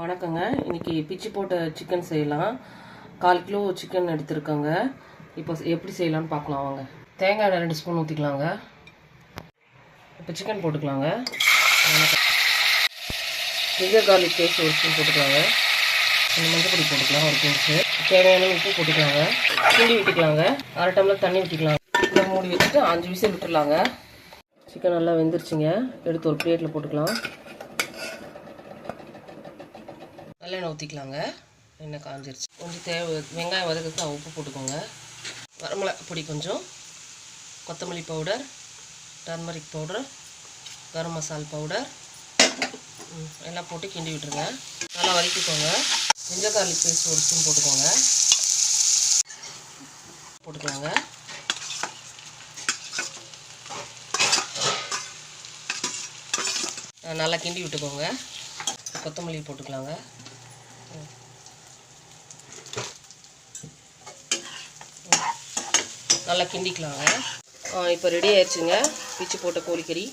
வணக்கங்க. இன்னைக்கு பிச்சு போட்ட சிக்கன் செய்யலாம். கால் கிலோ சிக்கன் எடுத்திருக்கோங்க. இப்போ எப்படி செய்யலாம்னு பார்க்கலாம் வாங்க. தேங்காய் எண்ணெய் ரெண்டு ஸ்பூன் ஊற்றிக்கலாங்க இப்போ சிக்கன் போட்டுக்கலாங்க. ஜிஞ்சர் கார்லிக் பேஸ்ட் ஒரு ஸ்பூன் போட்டுக்கலாங்க. கொஞ்சம் மஞ்சள் பொடி போட்டுக்கலாம் ஒரு பீன்ஸு தேவையான உப்பு போட்டுக்கலாங்க. கிண்டி விட்டுக்கலாங்க அரை டம்ளர் தண்ணி ஊற்றிக்கலாம் இதை மூடி வச்சுட்டு அஞ்சு விசில் விட்டுடலாங்க. சிக்கன் நல்லா வெந்துருச்சுங்க. எடுத்து ஒரு பிளேட்டில் போட்டுக்கலாம். நல்லெண்ணெய் ஊற்றிக்கலாங்க எண்ணெய் காஞ்சிருச்சு. கொஞ்சம் தேவை வெங்காயம் வதக்கிறதுக்கு உப்பு போட்டுக்கோங்க. வரமிளகா பொடி கொஞ்சம். கொத்தமல்லி பவுடர் டர்மரிக் பவுடர் கரம் மசால் பவுடர். ம், எல்லாம் போட்டு கிண்டி விட்டுருங்க. நல்லா வதக்கிக்கோங்க. ஜிஞ்சர் கார்லிக் பேஸ்ட் ஒரு ஸ்பூன் போட்டுக்கோங்க. போட்டுக்கலாங்க நல்லா கிண்டி விட்டுக்கோங்க. கொத்தமல்லி போட்டுக்கலாங்க. நல்லா கிண்டிக்கலாங்க இப்போ ரெடி ஆயிடுச்சுங்க. பிச்சு போட்ட கோழிக்கறி.